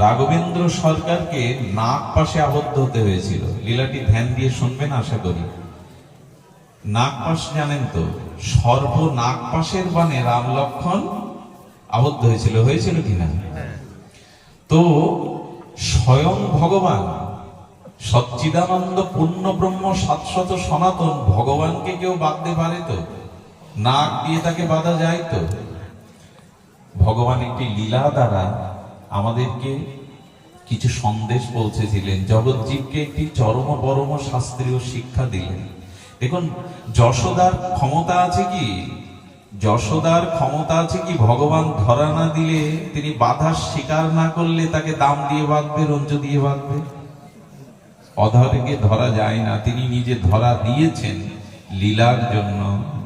রাঘবেন্দ্র সরকারকে নাক পাশে আবদ্ধ হতে হয়েছিল। লীলাটি ধ্যান দিয়ে শুনবেন আশা করি। নাগপাশ জানেন তো সর্ব নাগপাশের বানে রাম লক্ষণ আবদ্ধ হয়েছিল। হয়েছিল কিনা? হ্যাঁ। তো স্বয়ং ভগবান সচ্চিদানন্দ পূর্ণ ব্রহ্ম সাতশত সনাতন ভগবানকে কেউ বাঁধতে পারে তো? নাক দিয়ে তাকে বাঁধা যায় তো? ভগবান একটি লীলা দ্বারা আমাদেরকে কিছু সন্দেশ পৌঁছেছিলেন। জগৎজীবকে একটি চরম পরম শাস্ত্রীয় শিক্ষা দিলেন। দেখুন, যশোদার ক্ষমতা আছে কি? যশোদার ক্ষমতা আছে কি? ভগবান ধরা না দিলে তিনি বাধার স্বীকার না করলে তাকে দাম দিয়ে বাঁধবে, রঞ্জ দিয়ে বাঁধবে? অধরকে ধরা যায় না। তিনি নিজে ধরা দিয়েছেন লীলার জন্য,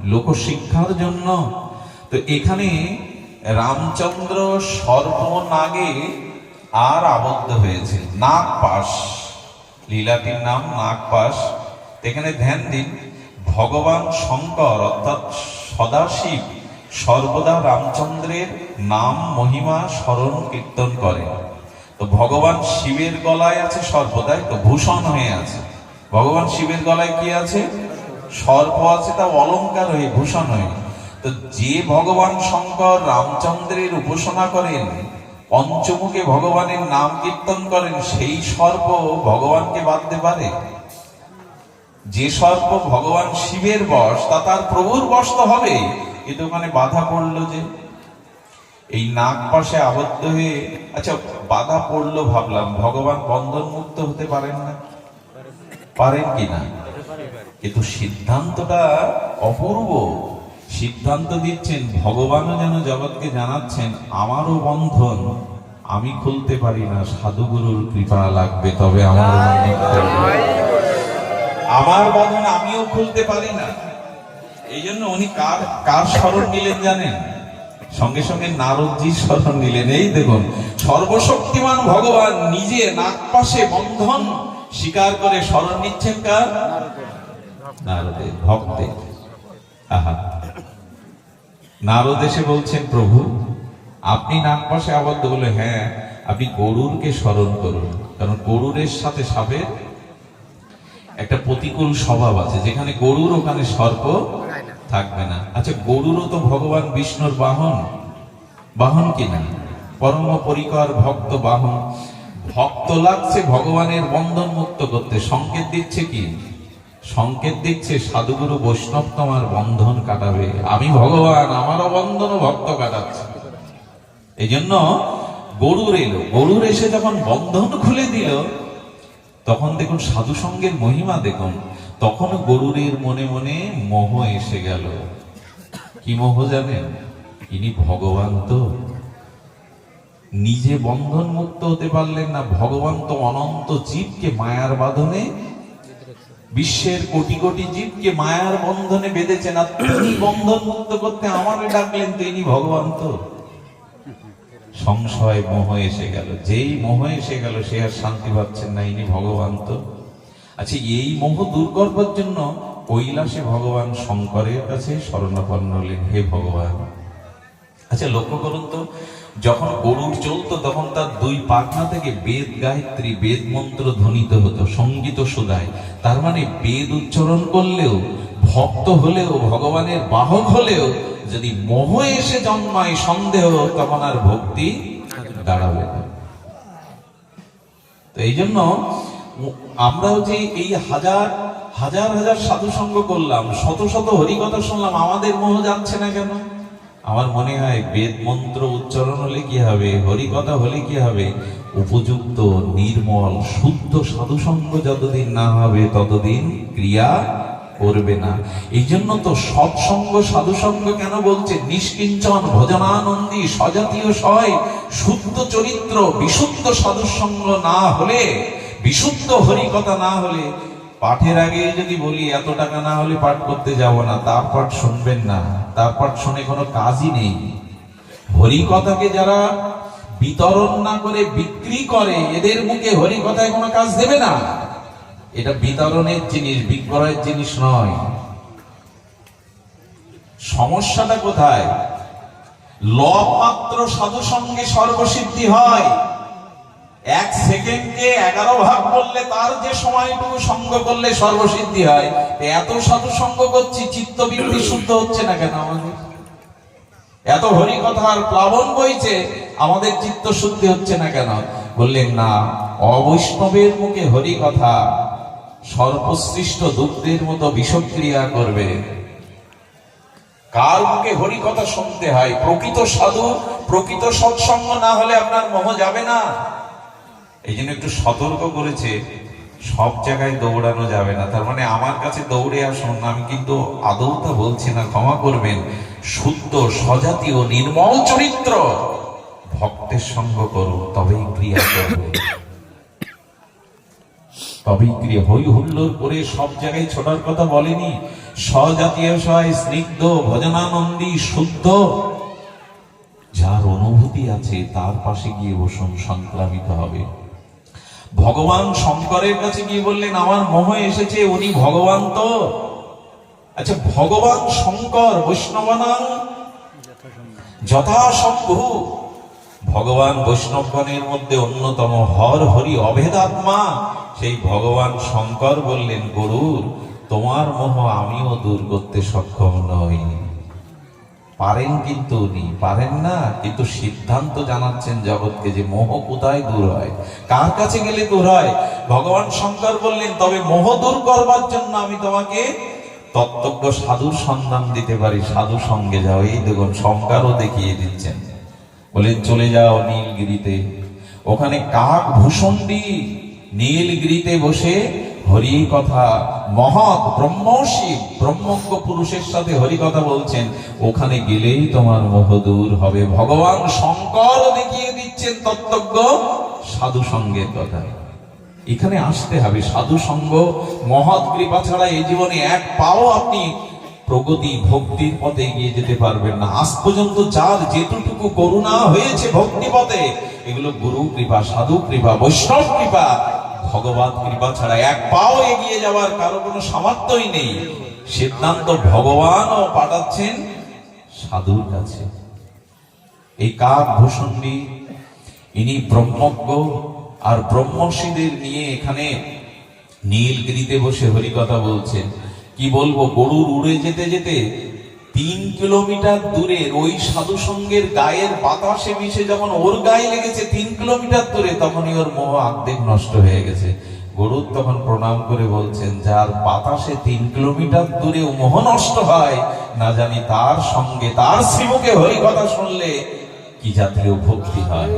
লোকশিক্ষার জন্য। তো এখানে রামচন্দ্র সর্বনাগে আর আবদ্ধ হয়েছে। নাগপাস লীলাটির নাম নাগপাস এখানে ধ্যান দিন, ভগবান শঙ্কর অর্থাৎ সদাশিব সর্বদা রামচন্দ্রের নাম মহিমা স্মরণ কীর্তন করে তো ভগবান শিবের গলায় আছে সর্বদাই তো? ভূষণ হয়ে আছে। ভগবান শিবের গলায় কি আছে? সর্প আছে, তা অলঙ্কার হয়ে, ভূষণ হয়ে। তো যে ভগবান শঙ্কর রামচন্দ্রের উপাসনা করেন, পঞ্চমুখে ভগবানের নাম কীর্তন করেন, সেই সর্প ভগবানকে বাঁধতে পারে? যে সর্প ভগবান শিবের বস তা তার প্রভুর বস তো হবে। কিন্তু ওখানে বাধা পড়ল যে। এই নাক পাশে আবদ্ধ হয়ে আচ্ছা বাধা পড়ল ভাবলাম, ভগবান বন্ধন মুক্ত হতে পারেন না। পারেন কিনা কিন্তু সিদ্ধান্তটা অপূর্ব। সিদ্ধান্ত দিচ্ছেন, ভগবানও যেন জগৎকে জানাচ্ছেন, আমারও বন্ধন, আমি খুলতে পারি না, সাধুগুরুর কৃপা লাগবে তবে আমার আমার বন্ধন আমিও খুলতে পারি না। এই জন্য উনি কার কার স্মরণ নিলেন জানেন? সঙ্গে সঙ্গে নারদজির স্মরণ নিলেন। এই দেখুন, সর্বশক্তিমান ভগবান নিজে নাক পাশে বন্ধন স্বীকার করে স্মরণ নিচ্ছেন কার? নারদে ভক্তে আহা নারদ এসে বলছেন প্রভু আপনি নাক পাশে আবদ্ধ হলে হ্যাঁ আপনি গরুরকে স্মরণ করুন। কারণ গরুরের সাথে সাপে একটা প্রতিকূল স্বভাব আছে। যেখানে গরুর ওখানে সর্প থাকবে না। আচ্ছা গরুরও তো ভগবান বিষ্ণুর বাহন। বাহন কিনা পরম পরিকর ভক্ত বাহন। ভক্ত লাগছে ভগবানের বন্ধন মুক্ত করতে। সংকেত দিচ্ছে কি? সংকেত দিচ্ছে, সাধুগুরু বৈষ্ণব তোমার বন্ধন কাটাবে। আমি ভগবান আমারও বন্ধন ভক্ত কাটাচ্ছে। এই জন্য গরুর এলো। গরুর এসে যখন বন্ধন খুলে দিল, তখন দেখুন সাধু সঙ্গের মহিমা দেখুন। তখন গরুরের মনে মনে মোহ এসে গেল। কি মোহ জানেন? ইনি ভগবান তো। নিজে বন্ধন মুক্ত হতে পারলেন না। ভগবান তো অনন্ত জীবকে মায়ার বাঁধনে বিশ্বের কোটি কোটি জীবকে মায়ার বন্ধনে বেঁধেছেন আর তিনি বন্ধন মুক্ত করতে আমার ডাকলেন, তিনি ভগবান তো। সংশয় মোহ এসে গেল। যেই মোহ এসে গেল, সে আর শান্তি পাচ্ছেন না, ইনি ভগবান তো। আচ্ছা এই মোহ দূর করবার জন্য কৈলাসে ভগবান শঙ্করের কাছে স্মরণাপন্ন হলেন, হে ভগবান। আচ্ছা লক্ষ্য করুন তো যখন গরুর চলত তখন তার দুই পাখনা থেকে বেদ গায়ত্রী, বেদ মন্ত্র ধ্বনিত হতো, সংগীত সোদায় তার মানে বেদ উচ্চারণ করলেও, ভক্ত হলেও, ভগবানের বাহক হলেও, যদি মোহ এসে জন্মায় সন্দেহ, তখন আর ভক্তি দাঁড়াবে তো এই জন্য আমরাও যে এই হাজার হাজার হাজার সাধু সঙ্গ করলাম, শত শত হরিকথা শুনলাম, আমাদের মোহ যাচ্ছে না কেন? আমার মনে হয় বেদ মন্ত্র উচ্চারণ হলে কি হবে, হরিকথা হলে কি হবে? উপযুক্ত, নির্মল, শুদ্ধ, সাধুসঙ্গ যতদিন না হবে, ততদিন ক্রিয়া করবে না। এই জন্য তো সৎসঙ্গ, সাধুসঙ্গ কেন বলছে? নিষ্কিঞ্চন, ভজনানন্দী, স্বজাতীয় সয়, শুদ্ধ চরিত্র, বিশুদ্ধ সাধুসঙ্গ না হলে, বিশুদ্ধ হরিকথা না হলে পাঠের আগে যদি বলি, এত টাকা না হলে পাঠ করতে যাব না, তার পাঠ শুনবেন না, তার পাঠ শুনে কোনো কাজই নেই। হরি কথাকে যারা বিতরণ না করে বিক্রি করে, এদের মুখে হরি কথায় কোনো কাজ দেবে না। এটা বিতরণের জিনিস, বিক্রয়ের জিনিস নয়। সমস্যাটা কোথায়? লব মাত্র সর্বসিদ্ধি হয়। এক সেকেন্ডে এগারো ভাগ করলে তার যে সময়টুকু সঙ্গ করলে সর্বসিদ্ধি হয়। এত সাধু সঙ্গ করছি চিত্তবৃত্তি শুদ্ধ হচ্ছে না কেন আমাদের? এত হরি কথার প্লাবন বইছে, আমাদের চিত্ত শুদ্ধি হচ্ছে না কেন? বললেন, না, অবৈষ্ণবের মুখে হরি কথা সর্বসৃষ্ট দুগ্ধের মতো বিষক্রিয়া করবে। কার মুখে হরি কথা শুনতে হয়? প্রকৃত সাধু, প্রকৃত সৎসঙ্গ না হলে আপনার মোহ যাবে না। এই জন্য একটু সতর্ক করেছে সব জায়গায় দৌড়ানো যাবে না। তার মানে আমার কাছে দৌড়ে আসুন আমি কিন্তু আদৌটা বলছি না, ক্ষমা করবেন। শুদ্ধ, সজাতীয়, নির্মল চরিত্র ভক্তের সঙ্গ করুন, তবেই ক্রিয়া করবে। তবেই ক্রিয়া। হই হুল্লোর করে সব জায়গায় ছোটার কথা বলেনি। স্বজাতীয় সয় স্নিগ্ধ, ভজনানন্দী, শুদ্ধ। যার অনুভূতি আছে, তার পাশে গিয়ে বসুন, সংক্রামিত হবে। ভগবান শঙ্করের কাছে গিয়ে বললেন, আমার মোহ এসেছে, উনি ভগবান তো? আচ্ছা ভগবান শঙ্কর বৈষ্ণবানাং যথাসম্ভু। ভগবান বৈষ্ণবগণের মধ্যে অন্যতম হর হরি অভেদাত্মা। সেই ভগবান শঙ্কর বললেন গরুর তোমার মোহ আমিও দূর করতে সক্ষম নই। পারেন কিন্তু উনি, পারেন না, কিন্তু সিদ্ধান্ত জানাচ্ছেন জগৎকে যে মোহ কোথায় দূর হয়? কার কাছে গেলে দূর হয়? ভগবান শঙ্কর বললেন, তবে মোহ দূর করবার জন্য আমি তোমাকে তত্ত্বজ্ঞ সাধুর সন্ধান দিতে পারি। সাধু সঙ্গে যাও। এই দেখুন, শঙ্করও দেখিয়ে দিচ্ছেন। বলেন চলে যাও নীলগিরিতে। ওখানে কাক ভূষণ্ডী নীলগিরিতে বসে হরি কথা মহৎ ব্রহ্মশি ব্রহ্মজ্ঞ পুরুষের সাথে হরি কথা বলছেন, ওখানে গেলেই তোমার মোহ দূর হবে। ভগবান শঙ্কর দেখিয়ে দিচ্ছেন তত্ত্বজ্ঞ সাধু সঙ্গের কথা। এখানে আসতে হবে। সাধু সঙ্গ, মহৎ কৃপা ছাড়া এই জীবনে এক পাও আপনি প্রগতি, ভক্তির পথে এগিয়ে যেতে পারবেন না। আজ পর্যন্ত যার যেটুকু করুণা হয়েছে ভক্তি পথে এগুলো গুরু কৃপা, সাধু কৃপা, বৈষ্ণব কৃপা ভগবান কৃপা ছাড়া এক পাও এগিয়ে যাওয়ার কারও কোনো সামর্থ্যই নেই। সিদ্ধান্ত ভগবানও পাঠাচ্ছেন সাধুর কাছে। এই কাক ভূষণ্ডী ইনি ব্রহ্মজ্ঞ, আর ব্রহ্মর্ষিদের নিয়ে এখানে নীলগিরিতে বসে হরিকথা বলছেন, কি বলব, গরুর উড়ে যেতে যেতে তিন কিলোমিটার দূরে ওই সাধু সঙ্গের গায়ের বাতাসে মিশে যখন ওর গায়ে লেগেছে তিন কিলোমিটার দূরে, তখনই ওর মোহ আর্ধেক নষ্ট হয়ে গেছে। গরুর তখন প্রণাম করে বলছেন, যার বাতাসে তিন কিলোমিটার দূরে মোহ নষ্ট হয়, না জানি তার সঙ্গে তার শ্রীমুখে হরি কথা শুনলে কি জাতীয় ভক্তি হয়?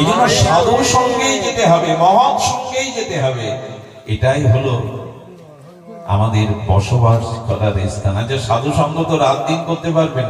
এই জন্য সাধুর সঙ্গেই যেতে হবে, মহৎ সঙ্গেই যেতে হবে। এটাই হলো আমাদের বসবাস করার স্থান আছে। সাধু সঙ্গ তো রাত দিন করতে পারবেন